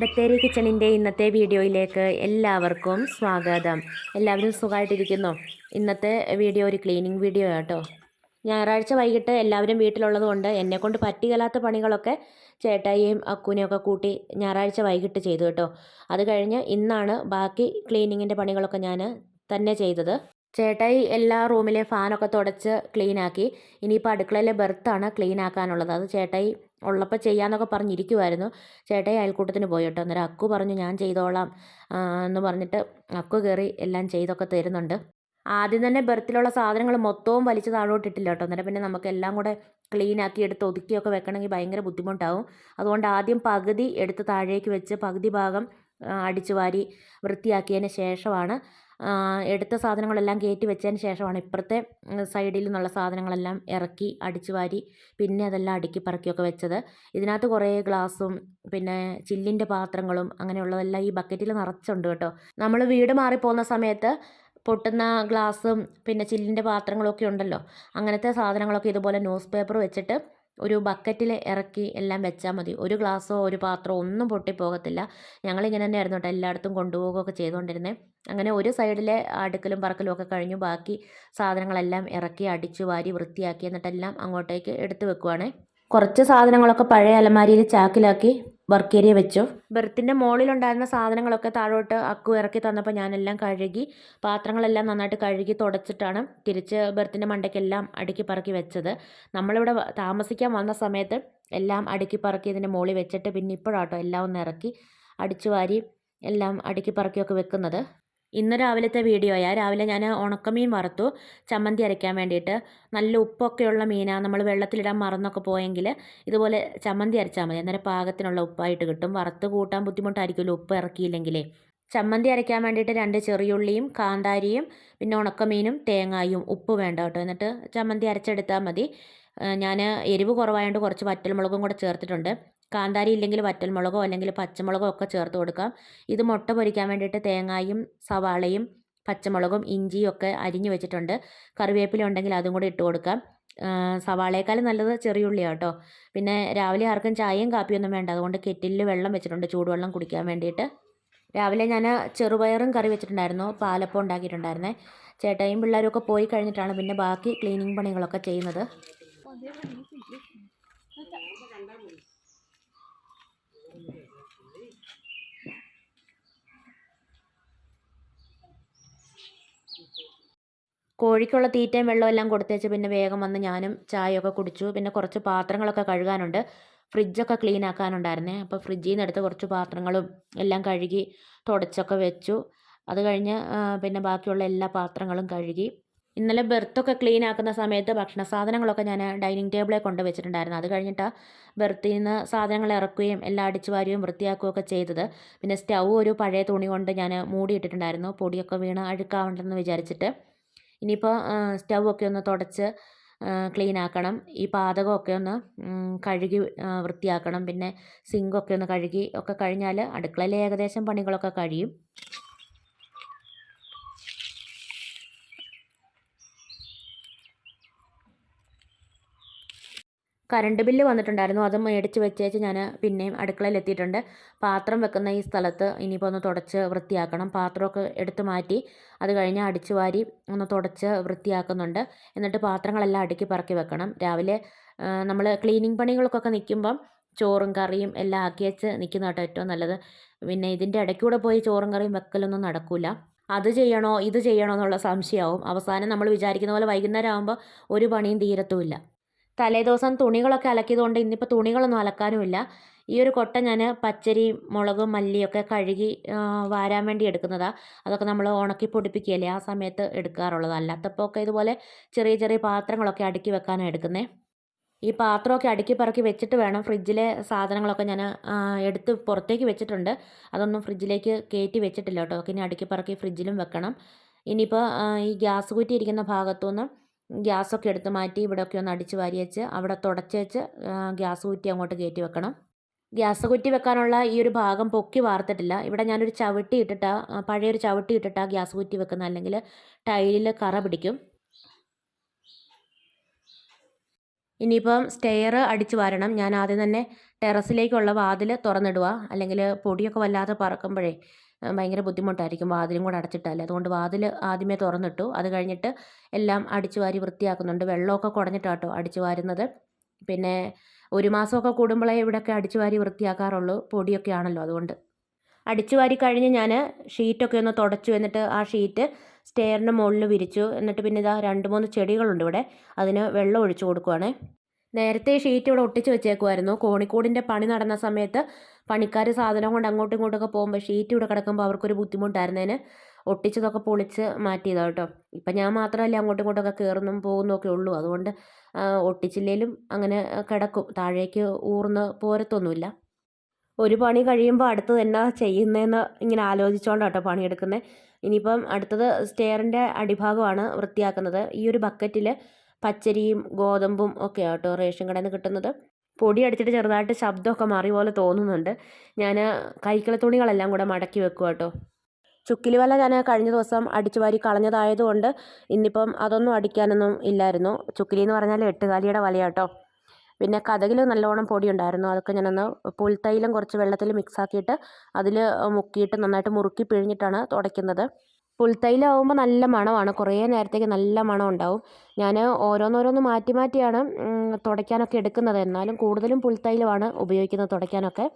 ബത്തേരി കിച്ചണിന്റെ ഇന്നത്തെ വീഡിയോയിലേക്ക് എല്ലാവർക്കും സ്വാഗതം. എല്ലാവരും സുഖമായിട്ടിരിക്കുന്നു? ഇന്നത്തെ വീഡിയോ ഒരു ക്ലീനിങ് വീഡിയോ കേട്ടോ ഞായറാഴ്ച വൈകിട്ട് എല്ലാവരും വീട്ടിലുള്ളത് കൊണ്ട് എന്നെക്കൊണ്ട് പറ്റുകയില്ലാത്ത പണികളൊക്കെ ചേട്ടായിയും അക്കൂനെയൊക്കെ കൂട്ടി ഞായറാഴ്ച വൈകിട്ട് ചെയ്തു കേട്ടോ. അത് കഴിഞ്ഞ് ഇന്നാണ് ബാക്കി ക്ലീനിങ്ങിന്റെ പണികളൊക്കെ ഞാൻ തന്നെ ചെയ്തത്. ചേട്ടായി എല്ലാ റൂമിലെ ഫാനൊക്കെ തുടച്ച് ക്ലീനാക്കി. ഇനിയിപ്പോൾ അടുക്കളയിലെ ബെർത്താണ് ക്ലീനാക്കാനുള്ളത്. അത് ചേട്ടായി ഉള്ളപ്പോൾ ചെയ്യാമെന്നൊക്കെ പറഞ്ഞിരിക്കുമായിരുന്നു ചേട്ടായി അയൽക്കൂട്ടത്തിന് പോയി കേട്ടോ. അന്നേരം അക്കു പറഞ്ഞു ഞാൻ ചെയ്തോളാം. എന്ന് പറഞ്ഞിട്ട് അക്കു കയറി എല്ലാം ചെയ്തൊക്കെ തരുന്നുണ്ട്. ആദ്യം തന്നെ ബെർത്തിലുള്ള സാധനങ്ങൾ മൊത്തവും വലിച്ച് താഴോട്ട് ഇട്ടില്ല കേട്ടോ. അന്നേരം പിന്നെ നമുക്ക് എല്ലാം കൂടെ ക്ലീൻ ആക്കി എടുത്ത് ഒതുക്കിയൊക്കെ വെക്കണമെങ്കിൽ ഭയങ്കര ബുദ്ധിമുട്ടാവും. അതുകൊണ്ട് ആദ്യം പകുതി എടുത്ത് താഴേക്ക് വെച്ച് പകുതി ഭാഗം അടിച്ചു വാരി വൃത്തിയാക്കിയതിന് ശേഷമാണ് എടുത്ത സാധനങ്ങളെല്ലാം കയറ്റി വെച്ചതിന് ശേഷമാണ് ഇപ്പുറത്തെ സൈഡിൽ നിന്നുള്ള സാധനങ്ങളെല്ലാം ഇറക്കി അടിച്ചു വാരി പിന്നെ അതെല്ലാം അടുക്കി പറക്കിയൊക്കെ വെച്ചത്. ഇതിനകത്ത് കുറേ ഗ്ലാസും പിന്നെ ചില്ലിന്റെ പാത്രങ്ങളും അങ്ങനെയുള്ളതെല്ലാം ഈ ബക്കറ്റിൽ നിറച്ചുണ്ട് കേട്ടോ. നമ്മൾ വീട് മാറിപ്പോകുന്ന സമയത്ത് പൊട്ടുന്ന ഗ്ലാസും പിന്നെ ചില്ലിന്റെ പാത്രങ്ങളൊക്കെ ഉണ്ടല്ലോ. അങ്ങനത്തെ സാധനങ്ങളൊക്കെ ഇതുപോലെ ന്യൂസ് പേപ്പർ വെച്ചിട്ട് ഒരു ബക്കറ്റിൽ ഇറക്കി എല്ലാം വെച്ചാൽ മതി. ഒരു ഗ്ലാസ്സോ ഒരു പാത്രമോ ഒന്നും പൊട്ടിപ്പോകത്തില്ല ഞങ്ങളിങ്ങനെ തന്നെയായിരുന്നു കേട്ടോ എല്ലായിടത്തും കൊണ്ടുപോകുകയൊക്കെ ചെയ്തുകൊണ്ടിരുന്നത് അങ്ങനെ ഒരു സൈഡിലെ അടുക്കലും പറക്കലും ഒക്കെ കഴിഞ്ഞു. ബാക്കി സാധനങ്ങളെല്ലാം ഇറക്കി അടിച്ചു വാരി വൃത്തിയാക്കി എന്നിട്ടെല്ലാം അങ്ങോട്ടേക്ക് എടുത്തു വെക്കുവാണേ. കുറച്ച് സാധനങ്ങളൊക്കെ പഴയ അലമാരിയിൽ ചാക്കിലാക്കി വർക്ക് ഏരിയ വെച്ചു. ബെർത്തിന്റെ മുകളിലുണ്ടായിരുന്ന സാധനങ്ങളൊക്കെ താഴോട്ട് അക്കു ഇറക്കി തന്നപ്പോൾ ഞാനെല്ലാം കഴുകി പാത്രങ്ങളെല്ലാം നന്നായിട്ട് കഴുകി തുടച്ചിട്ടാണ് തിരിച്ച് ബെർത്തിന്റെ മണ്ടയ്ക്കെല്ലാം അടുക്കി പറക്കി വെച്ചത്. നമ്മളിവിടെ താമസിക്കാൻ വന്ന സമയത്ത് എല്ലാം അടുക്കി പറക്കി ഇതിന്റെ മുകളിൽ വെച്ചിട്ട് പിന്നെ ഇപ്പോഴാട്ടോ എല്ലാം ഒന്ന് ഇറക്കി അടിച്ചു വാരി എല്ലാം അടുക്കി പറക്കിയൊക്കെ വെക്കുന്നത്. ഇന്ന് രാവിലത്തെ വീഡിയോയാ രാവിലെ ഞാൻ ഉണക്കമീൻ വറുത്തു. ചമ്മന്തി അരയ്ക്കാൻ വേണ്ടിയിട്ട് നല്ല ഉപ്പൊക്കെയുള്ള മീനാണ് നമ്മൾ വെള്ളത്തിലിടാൻ മറന്നൊക്കെ പോയെങ്കിൽ ഇതുപോലെ ചമ്മന്തി അരച്ചാൽ മതി. അന്നേരം പാകത്തിനുള്ള ഉപ്പായിട്ട് കിട്ടും. വറുത്ത് കൂട്ടാൻ ബുദ്ധിമുട്ടായിരിക്കുമല്ലോ ഉപ്പ് ഇറക്കിയില്ലെങ്കിലേ. ചമ്മന്തി അരയ്ക്കാൻ വേണ്ടിയിട്ട് രണ്ട് ചെറിയുള്ളിയും കാന്താരിയും പിന്നെ ഉണക്കമീനും തേങ്ങായും ഉപ്പ് വേണ്ട കേട്ടോ. എന്നിട്ട് ചമ്മന്തി അരച്ചെടുത്താൽ മതി. ഞാൻ എരിവ് കുറവായതുകൊണ്ട് കുറച്ച് വറ്റൽമുളകും കൂടെ ചേർത്തിട്ടുണ്ട്. കാന്താരി ഇല്ലെങ്കിൽ വറ്റൽമുളകോ അല്ലെങ്കിൽ പച്ചമുളകോ ഒക്കെ ചേർത്ത് കൊടുക്കാം. ഇത് മുട്ട പൊരിക്കാൻ വേണ്ടിയിട്ട് തേങ്ങായും സവാളയും പച്ചമുളകും ഇഞ്ചിയും ഒക്കെ അരിഞ്ഞു വെച്ചിട്ടുണ്ട്. കറിവേപ്പില ഉണ്ടെങ്കിൽ അതും കൂടി ഇട്ട് കൊടുക്കാം. ആ, സവാളയേക്കാളും ചെറിയ ചെറിയുള്ളിയാണ് കേട്ടോ പിന്നെ രാവിലെ ആർക്കും ചായയും കാപ്പിയൊന്നും വേണ്ട. അതുകൊണ്ട് കെറ്റിലിൽ വെള്ളം വെച്ചിട്ടുണ്ട് ചൂടുവെള്ളം കുടിക്കാൻ വേണ്ടിയിട്ട്. രാവിലെ ഞാൻ ചെറുപയറും കറി വെച്ചിട്ടുണ്ടായിരുന്നു. പാലപ്പം ഉണ്ടാക്കിയിട്ടുണ്ടായിരുന്നേ. ചേട്ടായും പിള്ളേരും ഒക്കെ പോയി കഴിഞ്ഞിട്ടാണ് പിന്നെ ബാക്കി ക്ലീനിങ് പണികളൊക്കെ ചെയ്യുന്നത്. കോഴിക്കുള്ള തീറ്റയും വെള്ളവും എല്ലാം കൊടുത്തേച്ച് പിന്നെ വേഗം വന്ന് ഞാനും ചായയൊക്കെ കുടിച്ചു. പിന്നെ കുറച്ച് പാത്രങ്ങളൊക്കെ കഴുകാനുണ്ട്. ഫ്രിഡ്ജൊക്കെ ക്ലീൻ ആക്കാനുണ്ടായിരുന്നേ. അപ്പോൾ ഫ്രിഡ്ജിൽ നിന്ന് എടുത്ത് കുറച്ച് പാത്രങ്ങളും എല്ലാം കഴുകി തുടച്ചൊക്കെ വെച്ചു. അത് കഴിഞ്ഞ് പിന്നെ ബാക്കിയുള്ള എല്ലാ പാത്രങ്ങളും കഴുകി. ഇന്നലെ ബെർത്തൊക്കെ ക്ലീൻ ആക്കുന്ന സമയത്ത് ഭക്ഷണ സാധനങ്ങളൊക്കെ ഞാൻ ഡൈനിങ് ടേബിളിൽ കൊണ്ട് വെച്ചിട്ടുണ്ടായിരുന്നു. അത് കഴിഞ്ഞിട്ടാണ് ബെർത്തിൽ നിന്ന് സാധനങ്ങൾ ഇറക്കുകയും എല്ലാം അടിച്ചു വാരുകയും വൃത്തിയാക്കുകയൊക്കെ ചെയ്തത്. പിന്നെ സ്റ്റൗ ഒരു പഴയ തുണി കൊണ്ട് ഞാൻ മൂടിയിട്ടിട്ടുണ്ടായിരുന്നു. പൊടിയൊക്കെ വീണ് അഴുക്കാവണ്ടെന്ന് വിചാരിച്ചിട്ട്. ഇനിയിപ്പോൾ സ്റ്റൗ ഒക്കെ ഒന്ന് തുടച്ച് ക്ലീൻ ആക്കണം ഈ പാചകമൊക്കെ ഒന്ന് കഴുകി വൃത്തിയാക്കണം. പിന്നെ സിങ്കൊക്കെ ഒന്ന് കഴുകി ഒക്കെ കഴിഞ്ഞാൽ അടുക്കളയിലെ ഏകദേശം പണികളൊക്കെ കഴിയും. കറണ്ട് ബില്ല് വന്നിട്ടുണ്ടായിരുന്നു. അത് മേടിച്ച് വെച്ചേച്ച് ഞാൻ പിന്നെയും അടുക്കളയിൽ എത്തിയിട്ടുണ്ട് പാത്രം വെക്കുന്ന ഈ സ്ഥലത്ത് ഇനിയിപ്പോൾ ഒന്ന് തുടച്ച് വൃത്തിയാക്കണം. പാത്രമൊക്കെ എടുത്തു മാറ്റി അത് കഴിഞ്ഞ് അടിച്ചു വാരി ഒന്ന് തുടച്ച് വൃത്തിയാക്കുന്നുണ്ട്. എന്നിട്ട് പാത്രങ്ങളെല്ലാം അടുക്കി പറക്കി വെക്കണം. രാവിലെ നമ്മൾ ക്ലീനിങ് പണികൾക്കൊക്കെ നിൽക്കുമ്പം ചോറും കറിയും എല്ലാം ആക്കി വെച്ച് നിൽക്കുന്ന കേട്ടോ ഏറ്റവും നല്ലത്. പിന്നെ ഇതിന്റെ ഇടയ്ക്കൂടെ പോയി ചോറും കറിയും വെക്കലൊന്നും നടക്കില്ല അത് ചെയ്യണോ ഇത് ചെയ്യണോ എന്നുള്ള സംശയമാവും. അവസാനം നമ്മൾ വിചാരിക്കുന്ന പോലെ വൈകുന്നേരം ആകുമ്പോൾ ഒരു പണിയും തീരത്തുമില്ല. തലേദിവസം തുണികളൊക്കെ അലക്കിയതുകൊണ്ട് ഇന്നിപ്പോൾ തുണികളൊന്നും അലക്കാനുമില്ല. ഈ ഒരു കൊട്ട ഞാൻ പച്ചരി മുളകും മല്ലിയൊക്കെ കഴുകി വാരാൻ വേണ്ടി എടുക്കുന്നതാണ് അതൊക്കെ നമ്മൾ ഉണക്കി പൊടിപ്പിക്കുകയല്ലേ ആ സമയത്ത് എടുക്കാറുള്ളത്. അല്ലാത്തപ്പോൾ ഒക്കെ ഇതുപോലെ ചെറിയ ചെറിയ പാത്രങ്ങളൊക്കെ അടുക്കി വെക്കാനാണ് എടുക്കുന്നത് ഈ പാത്രമൊക്കെ അടുക്കി പറക്കി വെച്ചിട്ട് വേണം. ഫ്രിഡ്ജിലെ സാധനങ്ങളൊക്കെ ഞാൻ എടുത്ത് പുറത്തേക്ക് വെച്ചിട്ടുണ്ട്. അതൊന്നും ഫ്രിഡ്ജിലേക്ക് കയറ്റി വെച്ചിട്ടില്ല കേട്ടോ. ഇനി അടുക്കി പറക്കി ഫ്രിഡ്ജിലും വെക്കണം. ഇനിയിപ്പോൾ ഈ ഗ്യാസ് കുറ്റി ഇരിക്കുന്ന ഭാഗത്തുനിന്ന് ഗ്യാസൊക്കെ എടുത്ത് മാറ്റി ഇവിടെയൊക്കെ ഒന്ന് അടിച്ച് വാരി വെച്ച് അവിടെ തുടച്ച് വെച്ച് ഗ്യാസ് കുറ്റി അങ്ങോട്ട് കയറ്റി വെക്കണം. ഗ്യാസ് കുറ്റി വെക്കാനുള്ള ഈ ഒരു ഭാഗം പൊക്കി വാർത്തിട്ടില്ല. ഇവിടെ ഞാനൊരു ചവിട്ടി ഇട്ടിട്ടാ പഴയൊരു ചവിട്ടി ഇട്ടിട്ടാ ഗ്യാസ് കുറ്റി വെക്കുന്നത് അല്ലെങ്കിൽ ടൈലിൽ കറ പിടിക്കും. ഇനിയിപ്പം സ്റ്റെയർ അടിച്ച് വാരണം. ഞാൻ ആദ്യം തന്നെ ടെറസിലേക്കുള്ള വാതിൽ തുറന്നിടുക അല്ലെങ്കിൽ പൊടിയൊക്കെ വല്ലാതെ പറക്കുമ്പോഴേ ഭയങ്കര ബുദ്ധിമുട്ടായിരിക്കും വാതിലും കൂടെ അടച്ചിട്ടാൽ അതുകൊണ്ട് വാതിൽ ആദ്യമേ തുറന്നിട്ടു. അത് കഴിഞ്ഞിട്ട് എല്ലാം അടിച്ചു വാരി വൃത്തിയാക്കുന്നുണ്ട്. വെള്ളമൊക്കെ കുടഞ്ഞിട്ടാട്ടോ അടിച്ചു വാരുന്നത്. പിന്നെ ഒരു മാസമൊക്കെ കൂടുമ്പോഴേ ഇവിടെയൊക്കെ അടിച്ചു വാരി വൃത്തിയാക്കാറുള്ളൂ. പൊടിയൊക്കെ ആണല്ലോ അതുകൊണ്ട്. അടിച്ചു വാരി കഴിഞ്ഞ് ഞാൻ ഷീറ്റൊക്കെ ഒന്ന് തുടച്ചു എന്നിട്ട് ആ ഷീറ്റ് സ്റ്റെയറിന്റെ മുകളിൽ വിരിച്ചു. എന്നിട്ട് പിന്നെ ഇതാ രണ്ട് മൂന്ന് ചെടികളുണ്ട് ഇവിടെ. അതിന് വെള്ളം ഒഴിച്ചു കൊടുക്കുവാണേ. നേരത്തെ ഷീറ്റ് ഇവിടെ ഒട്ടിച്ച് വെച്ചേക്കുമായിരുന്നു കോണിക്കോടിന്റെ പണി നടന്ന സമയത്ത് പണിക്കാർ സാധനം കൊണ്ട് അങ്ങോട്ടും ഇങ്ങോട്ടൊക്കെ പോകുമ്പോൾ ഷീറ്റ് ഇവിടെ കിടക്കുമ്പോൾ അവർക്കൊരു ബുദ്ധിമുട്ടായിരുന്നതിന് ഒട്ടിച്ചതൊക്കെ പൊളിച്ച് മാറ്റിയതാണ് കേട്ടോ. ഇപ്പം ഞാൻ മാത്രമല്ല അങ്ങോട്ടും ഇങ്ങോട്ടൊക്കെ കയറുന്നും പോകുന്നൊക്കെ ഉള്ളൂ. അതുകൊണ്ട് ഒട്ടിച്ചില്ലേലും അങ്ങനെ കിടക്കും. താഴേക്ക് ഊർന്ന് പോരത്തൊന്നുമില്ല. ഒരു പണി കഴിയുമ്പോൾ അടുത്തത് എന്നാ ചെയ്യുന്നതെന്ന് ഇങ്ങനെ ആലോചിച്ചുകൊണ്ടാണ് കേട്ടോ പണിയെടുക്കുന്നത് ഇനിയിപ്പം അടുത്തത് സ്റ്റെയറിന്റെ അടിഭാഗമാണ് വൃത്തിയാക്കുന്നത്. ഈ ഒരു ബക്കറ്റിൽ പച്ചരിയും ഗോതമ്പും ഒക്കെ ആട്ടോ റേഷൻ കടയിൽ നിന്ന് കിട്ടുന്നത്. പൊടി അടിച്ചിട്ട് ചെറുതായിട്ട് ശബ്ദമൊക്കെ മാറി പോലെ തോന്നുന്നുണ്ട്. ഞാൻ കൈക്കിള തുണികളെല്ലാം കൂടെ മടക്കി വെക്കുക കേട്ടോ. ചുക്കിലി വല ഞാൻ കഴിഞ്ഞ ദിവസം അടിച്ചു വാരി കളഞ്ഞതായതുകൊണ്ട് ഇന്നിപ്പം അതൊന്നും അടിക്കാനൊന്നും ഇല്ലായിരുന്നു. ചുക്കിലി എന്ന് പറഞ്ഞാൽ എട്ടുകാലിയുടെ വലയാട്ടോ പിന്നെ കഥകിൽ നല്ലോണം പൊടി ഉണ്ടായിരുന്നു. അതൊക്കെ ഞാനൊന്ന് പുൽത്തൈലം കുറച്ച് വെള്ളത്തിൽ മിക്സാക്കിയിട്ട് അതിൽ മുക്കിയിട്ട് നന്നായിട്ട് മുറുക്കി പിഴിഞ്ഞിട്ടാണ് തുടയ്ക്കുന്നത്. പുൽത്തൈലം ആകുമ്പോൾ നല്ല മണമാണ്. കുറേ നേരത്തേക്ക് നല്ല മണം ഉണ്ടാവും. ഞാൻ ഓരോന്നോരോന്ന് മാറ്റി മാറ്റിയാണ് തുടയ്ക്കാനൊക്കെ എടുക്കുന്നത്. എന്നാലും കൂടുതലും പുൽത്തൈലമാണ് ഉപയോഗിക്കുന്നത് തുടയ്ക്കാനൊക്കെ.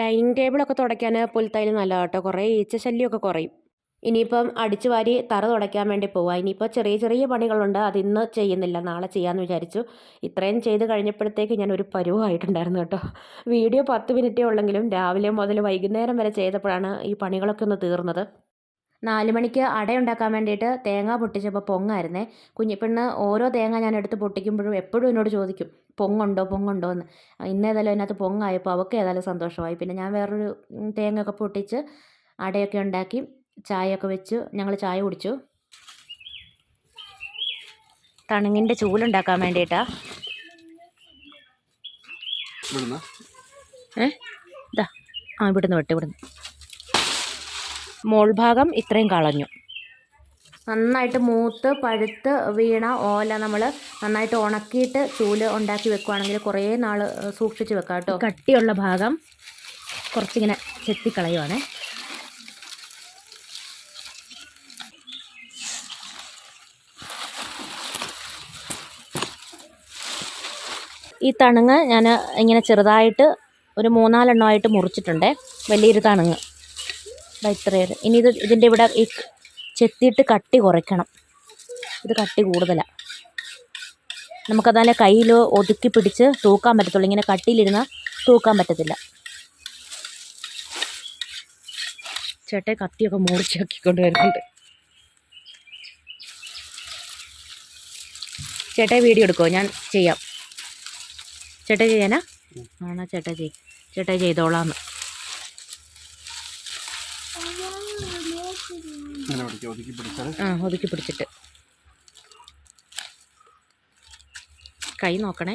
ഡൈനിങ് ടേബിളൊക്കെ തുടയ്ക്കാൻ പുൽത്തൈലം നല്ലതാണ് കേട്ടോ. കുറേ ഈച്ച ശല്യമൊക്കെ കുറയും. ഇനിയിപ്പം അടിച്ചു വാരി തറ തുടയ്ക്കാൻ വേണ്ടി പോവാം. ഇനിയിപ്പോൾ ചെറിയ ചെറിയ പണികളുണ്ട്. അത് ഇന്ന് ചെയ്യുന്നില്ല. നാളെ ചെയ്യാമെന്ന് വിചാരിച്ചു. ഇത്രയും ചെയ്ത് കഴിഞ്ഞപ്പോഴത്തേക്ക് ഞാൻ ഒരു പരുവമായിട്ടുണ്ടായിരുന്നു കേട്ടോ. വീഡിയോ പത്ത് മിനിറ്റേ ഉള്ളെങ്കിലും രാവിലെ മുതൽ വൈകുന്നേരം വരെ ചെയ്തപ്പോഴാണ് ഈ പണികളൊക്കെ ഒന്ന് തീർന്നത്. നാല് മണിക്ക് അടയുണ്ടാക്കാൻ വേണ്ടിയിട്ട് തേങ്ങ പൊട്ടിച്ചപ്പോൾ പൊങ്ങായിരുന്നേ. കുഞ്ഞിപ്പെണ്ണ് ഓരോ തേങ്ങ ഞാൻ എടുത്ത് പൊട്ടിക്കുമ്പോഴും എപ്പോഴും എന്നോട് ചോദിക്കും പൊങ്ങുണ്ടോ പൊങ്ങുണ്ടോ? എന്ന്. ഇന്ന് ഏതായാലും അതിനകത്ത് പൊങ്ങായപ്പോൾ അവൾക്ക് ഏതായാലും സന്തോഷമായി. പിന്നെ ഞാൻ വേറൊരു തേങ്ങയൊക്കെ പൊട്ടിച്ച് അടയൊക്കെ ഉണ്ടാക്കി ചായയൊക്കെ വെച്ച് ഞങ്ങൾ ചായ കുടിച്ചു. തണുങ്ങിന്റെ ചൂലുണ്ടാക്കാൻ വേണ്ടിയിട്ടാ. ഏ? ഇതാ. ആ ഇവിടുന്ന് വെട്ട് ഇവിടുന്ന്. മോൾ ഭാഗം ഇത്രയും കളഞ്ഞു. നന്നായിട്ട് മൂത്ത് പഴുത്ത് വീണ ഓല നമ്മൾ നന്നായിട്ട് ഉണക്കിയിട്ട് ചൂൽ ഉണ്ടാക്കി വെക്കുവാണെങ്കിൽ കുറേ നാൾ സൂക്ഷിച്ച് വെക്കാം കേട്ടോ. കട്ടിയുള്ള ഭാഗം കുറച്ചിങ്ങനെ ചെത്തിക്കളയുവാണേ. ഈ തണുങ്ങ് ഞാൻ ഇങ്ങനെ ചെറുതായിട്ട് ഒരു മൂന്നാലെണ്ണമായിട്ട് മുറിച്ചിട്ടുണ്ട്. വലിയൊരു തണുങ്ങ്. ദാ ഇത്രയും ഇനി ഇത് ഇതിന്റെ ഇവിടെ ഈ ചെത്തിയിട്ട് കട്ടി കുറയ്ക്കണം. ഇത് കട്ടി കൂടുതലാണ് നമുക്കതാലെ കയ്യിൽ ഒതുക്കി പിടിച്ച് തൂക്കാൻ പറ്റത്തുള്ളൂ. ഇങ്ങനെ കട്ടിയിലിരുന്നാൽ തൂക്കാൻ പറ്റത്തില്ല. ചേട്ടൻ കത്തിയൊക്കെ മുറിച്ചാക്കിക്കൊണ്ട് വരുന്നുണ്ട്. ചേട്ടാ വീഡിയോ എടുക്കുമോ ഞാൻ ചെയ്യാം. ചേട്ടാ ചെയ്യാനാ? ആണോ? ചേട്ടാ ചെയ് ചേട്ടാ ചെയ്തോളാന്ന് ഇങ്ങനെ പിടിക്കുക ഒതുക്കി പിടിച്ചാൽ ആ ഒതുക്കി പിടിച്ചിട്ട് കൈ നോക്കണേ.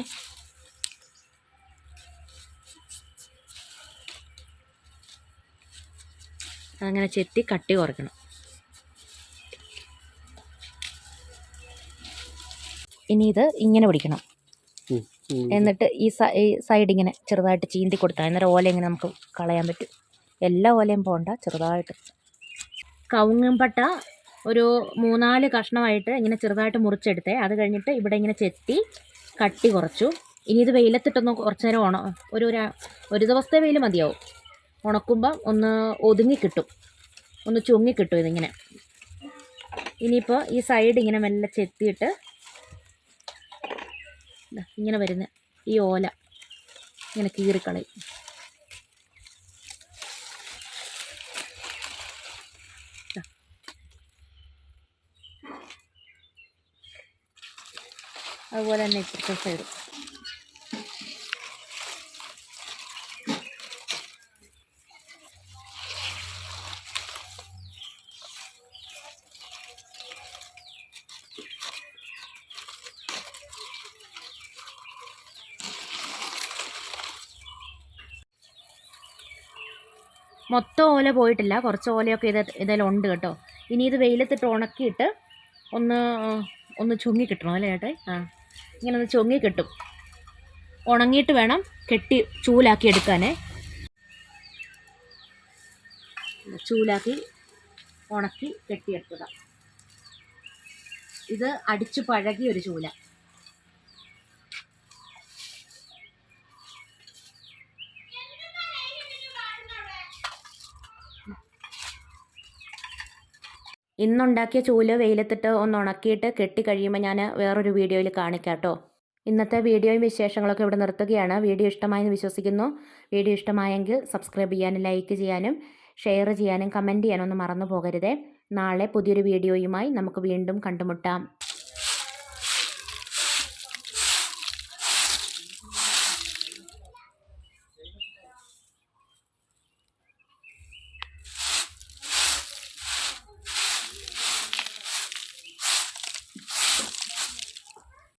അതങ്ങനെ ചെത്തി കട്ടി കുറയ്ക്കണം. ഇനി ഇത് ഇങ്ങനെ പിടിക്കണം. എന്നിട്ട് ഈ ഈ സൈഡ് ഇങ്ങനെ ചെറുതായിട്ട് ചീന്തി കൊടുത്താൽ അന്നേരം ഓല ഇങ്ങനെ നമുക്ക് കളയാൻ പറ്റും. എല്ലാ ഓലയും പോകണ്ട ചെറുതായിട്ട്. കവുങ്ങും പട്ട ഒരു മൂന്നാൽ കഷ്ണമായിട്ട് ഇങ്ങനെ ചെറുതായിട്ട് മുറിച്ചെടുത്തേ. അത് കഴിഞ്ഞിട്ട് ഇവിടെ ഇങ്ങനെ ചെത്തി കട്ടി കുറച്ചു. ഇനി ഇത് വെയിലത്തിട്ടൊന്ന് കുറച്ച് നേരം ഉണ ഒരു ഒരു ദിവസത്തെ വെയിൽ മതിയാവും. ഉണക്കുമ്പം ഒന്ന് ഒതുങ്ങി കിട്ടും. ഒന്ന് ചുങ്ങി കിട്ടും ഇതിങ്ങനെ. ഇനിയിപ്പോൾ ഈ സൈഡ് ഇങ്ങനെ മെല്ലെ ചെത്തിയിട്ട് ഇങ്ങനെ വരുന്ന ഈ ഓല ഇങ്ങനെ കീറിക്കളയും. അതുപോലെ തന്നെ ഇപ്പുറത്തെ സൈഡ് മൊത്തം ഓല പോയിട്ടില്ല. കുറച്ച് ഓലയൊക്കെ ഇത് ഇതിലുണ്ട് കേട്ടോ. ഇനി ഇത് വെയിലത്തിട്ട് ഉണക്കിയിട്ട് ഒന്ന് ഒന്ന് ചുങ്ങി കിട്ടണം അല്ലേ ചേട്ടേ ആ. ഇങ്ങനെ ഒന്ന് ചൊങ്ങി കിട്ടും. ഉണങ്ങിയിട്ട് വേണം കെട്ടി ചൂലാക്കി എടുക്കാനേ. ചൂലാക്കി ഉണക്കി കെട്ടിയെടുക്കുക. ഇത് അടിച്ചു പഴകിയ ഒരു ചൂല. ഇന്നുണ്ടാക്കിയ ചൂൽ വെയിലത്തിട്ട് ഒന്ന് ഉണക്കിയിട്ട് കെട്ടി കഴിയുമ്പോൾ ഞാൻ വേറൊരു വീഡിയോയിൽ കാണിക്കാം കേട്ടോ ഇന്നത്തെ വീഡിയോയും വിശേഷങ്ങളൊക്കെ ഇവിടെ നിർത്തുകയാണ്. വീഡിയോ ഇഷ്ടമായെന്ന് വിശ്വസിക്കുന്നു. വീഡിയോ ഇഷ്ടമായെങ്കിൽ സബ്സ്ക്രൈബ് ചെയ്യാനും ലൈക്ക് ചെയ്യാനും ഷെയർ ചെയ്യാനും കമന്റ് ചെയ്യാനും ഒന്നും മറന്നു പോകരുതേ. നാളെ പുതിയൊരു വീഡിയോയുമായി നമുക്ക് വീണ്ടും കണ്ടുമുട്ടാം.